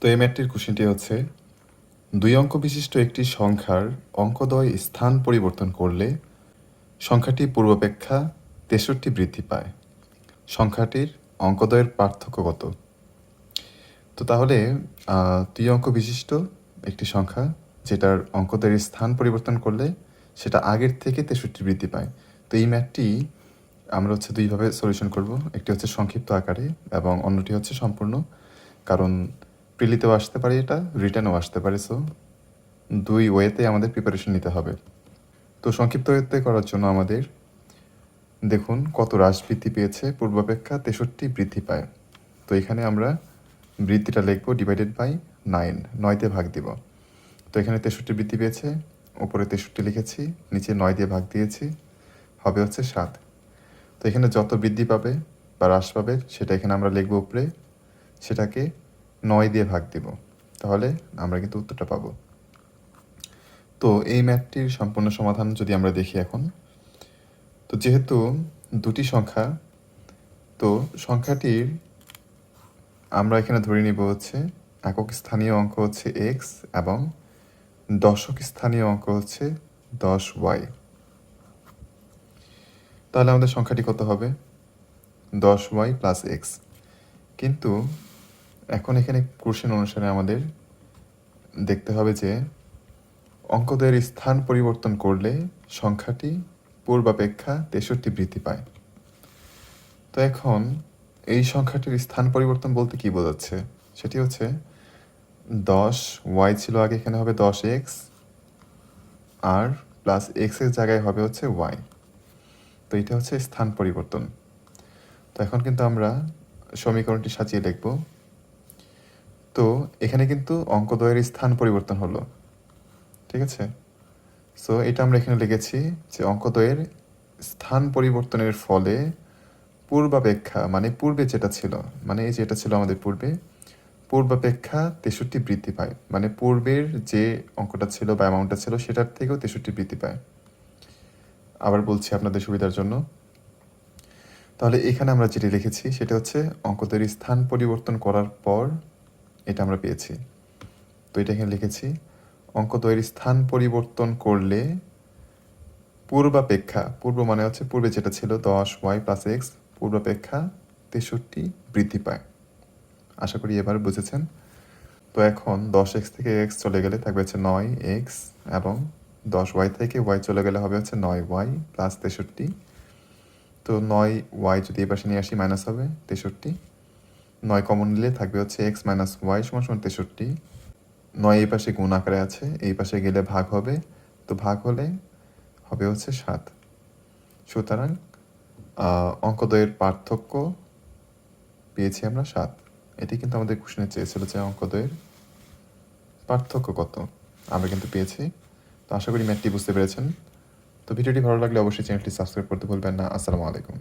তো এই ম্যাটটির কোশ্চেনটি হচ্ছে, দুই অঙ্ক বিশিষ্ট একটি সংখ্যার অঙ্কদ্বয় স্থান পরিবর্তন করলে সংখ্যাটি পূর্বাপেক্ষা তেষট্টি বৃদ্ধি পায়। সংখ্যাটির অঙ্কদ্বয়ের পার্থক্য কত? তো তাহলে দুই অঙ্ক বিশিষ্ট একটি সংখ্যা যেটার অঙ্কদ্বয়ের স্থান পরিবর্তন করলে সেটা আগের থেকে তেষট্টি বৃদ্ধি পায়। তো এই ম্যাথটি আমরা হচ্ছে দুইভাবে সলিউশন করব। একটি হচ্ছে সংক্ষিপ্ত আকারে এবং অন্যটি হচ্ছে সম্পূর্ণ। কারণ প্রিলিতেও আসতে পারে এটা, রিটার্নও আসতে পারে সো দুই ওয়েতে আমাদের প্রিপারেশন নিতে হবে। তো সংক্ষিপ্ত ওয়েতে করার জন্য আমাদের, দেখুন কত হ্রাস বৃদ্ধি পেয়েছে, পূর্বাপেক্ষা তেষট্টি বৃদ্ধি পায়। তো এখানে আমরা বৃদ্ধিটা লিখব ডিভাইডেড বাই নাইন নয়তে ভাগ দিব। তো এখানে তেষট্টি বৃদ্ধি পেয়েছে, ওপরে তেষট্টি লিখেছি, নিচে নয় দিয়ে ভাগ দিয়েছি, হবে হচ্ছে সাত। তো এখানে যত বৃদ্ধি পাবে বা হ্রাস পাবে, সেটা এখানে আমরা লিখব উপরে, সেটাকে নয় দিয়ে ভাগ দিব, তাহলে আমরা কিন্তু উত্তরটা পাবো। তো এই ম্যাথটির সম্পূর্ণ সমাধান যদি আমরা দেখি এখন, তো যেহেতু দুটি সংখ্যা, তো সংখ্যাটির আমরা এখানে ধরে নিব হচ্ছে একক স্থানীয় অঙ্ক হচ্ছে এক্স এবং দশক স্থানীয় অঙ্ক হচ্ছে দশ ওয়াই তাহলে আমাদের সংখ্যাটি কত হবে? দশ ওয়াই প্লাস এক্স কিন্তু এখন এখানে কোশ্চেন অনুসারে আমাদের দেখতে হবে যে অঙ্কদের স্থান পরিবর্তন করলে সংখ্যাটি পূর্বাপেক্ষা তেষট্টি বৃদ্ধি পায়। তো এখন এই সংখ্যাটির স্থান পরিবর্তন বলতে কি বোঝাচ্ছে? সেটি হচ্ছে দশ ওয়াই ছিল আগে এখানে হবে দশ এক্স আর প্লাস এক্সের জায়গায় হবে হচ্ছে ওয়াই তো এটা হচ্ছে স্থান পরিবর্তন। তো এখন কিন্তু আমরা সমীকরণটি সাজিয়ে লিখব। তো এখানে কিন্তু অঙ্কদ্বয়ের স্থান পরিবর্তন হলো। ঠিক আছে? সো এটা আমরা এখানে লিখেছি যে অঙ্কদ্বয়ের স্থান পরিবর্তনের ফলে পূর্বাপেক্ষা মানে পূর্বে যেটা ছিল মানে এই যেটা ছিল আমাদের পূর্বে, পূর্বাপেক্ষা তেষট্টি বৃদ্ধি পায়। মানে পূর্বের যে অঙ্কটা ছিল বা অ্যামাউন্টটা ছিল, সেটার থেকেও তেষট্টি বৃদ্ধি পায়। আবার বলছি আপনাদের সুবিধার জন্য। তাহলে এখানে আমরা যেটি লিখেছি, সেটা হচ্ছে অঙ্কদের স্থান পরিবর্তন করার পর এটা আমরা পেয়েছি। তো এটা এখানে লিখেছি অঙ্কদ্বয়ের স্থান পরিবর্তন করলে পূর্বাপেক্ষা, পূর্ব মানে হচ্ছে পূর্বে যেটা ছিল দশ ওয়াই প্লাস এক্স পূর্বাপেক্ষা তেষট্টি বৃদ্ধি পায়। আশা করি এবার বুঝেছেন। তো এখন দশ এক্স থেকে এক্স চলে গেলে থাকবে হচ্ছে নয় এক্স এবং দশ ওয়াই থেকে ওয়াই চলে গেলে হবে হচ্ছে নয় ওয়াই প্লাস তেষট্টি। তো নয় ওয়াই যদি এই পাশে নিয়ে আসি মাইনাস হবে তেষট্টি। নয় কমন নিলে থাকবে হচ্ছে এক্স মাইনাস ওয়াই সমান সমান তেষট্টি। নয় এই পাশে গুণ আকারে আছে, এই পাশে গেলে ভাগ হবে, তো ভাগ হলে হবে হচ্ছে সাত। সুতরাং অঙ্কদ্বয়ের পার্থক্য পেয়েছি আমরা সাত। এটি কিন্তু আমাদের কোশ্চেনে চেয়েছিল যে অঙ্কদ্বয়ের পার্থক্য কত। আমরা কিন্তু পেয়েছি। তো আশা করি ম্যাথটি বুঝতে পেরেছেন। তো ভিডিওটি ভালো লাগলে অবশ্যই চ্যানেলটি সাবস্ক্রাইব করতে ভুলবেন না। আসসালামু আলাইকুম।